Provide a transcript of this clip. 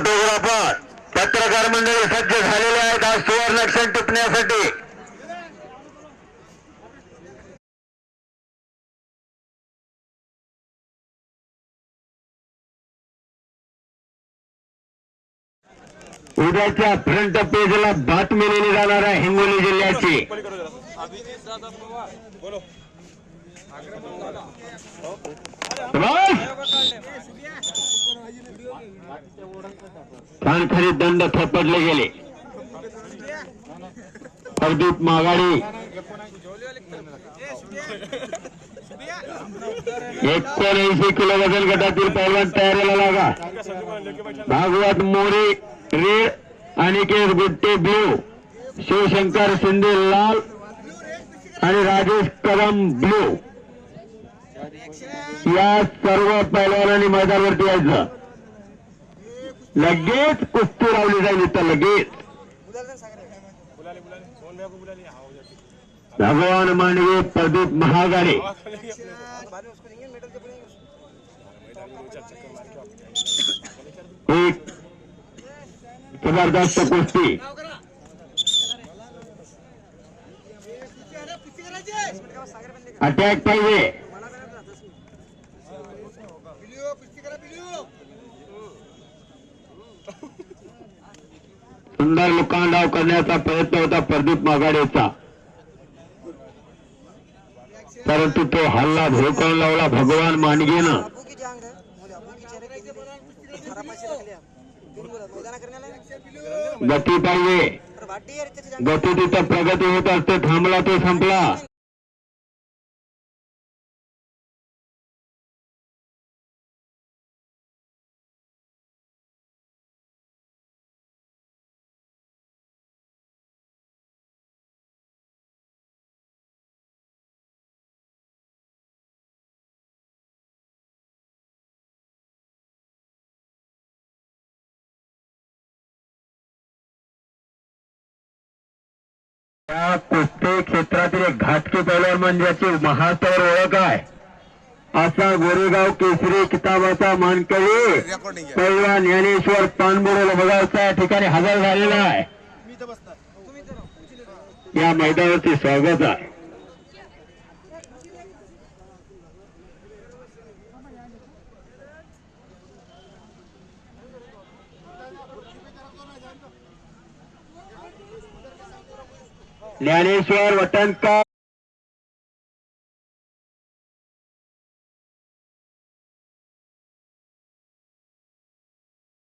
Photographer पत्रकार मंडळी सज्ज झालेले आहेत आज सुवर्ण क्षण टिपण्यासाठी. उद्याच्या फ्रंट पेजला बातमी लिहिली जाणार आहे हिंगोली जिल्ह्याची. खानखरी दंड थपडले गेले. प्रदीप मागाडी एकोणऐंशी किलो वजन गटातील पैलवान तयारीला लागा. भागवत मोरे रेड अनिकेत गुट्टे ब्लू शिवशंकर शिंदे लाल आणि राजेश कदम ब्लू. या सर्व पैलवानांनी मैदानावरती यायचं. लगेच कुस्ती लावली जाईल इथं लगेच भगवान मांडवे प्रदीप महागाडे एक ज़बरदस्त कुस्ती अटॅक पाहिजे सुंदर लोकांडाव करण्याचा प्रयत्न होता प्रदीप माघाडेचा. परंतु तो हल्ला भोकावून लावला भगवान मांडगेनं गती पाहिजे. गती तिथं प्रगती होत असते थांबला तो संपला. या कुस्ती क्षेत्रातील एक घातकी पैलवान म्हणजे याची महास्तवर ओळख आहे. असा गोरेगाव केसरी किताबाचा मानकरी पैलवान ज्ञानेश्वर पानबुडे बघावचा या ठिकाणी हजर झालेला आहे. या मैदानाचे स्वागत आहे. ज्ञानेश्वर वटणकर.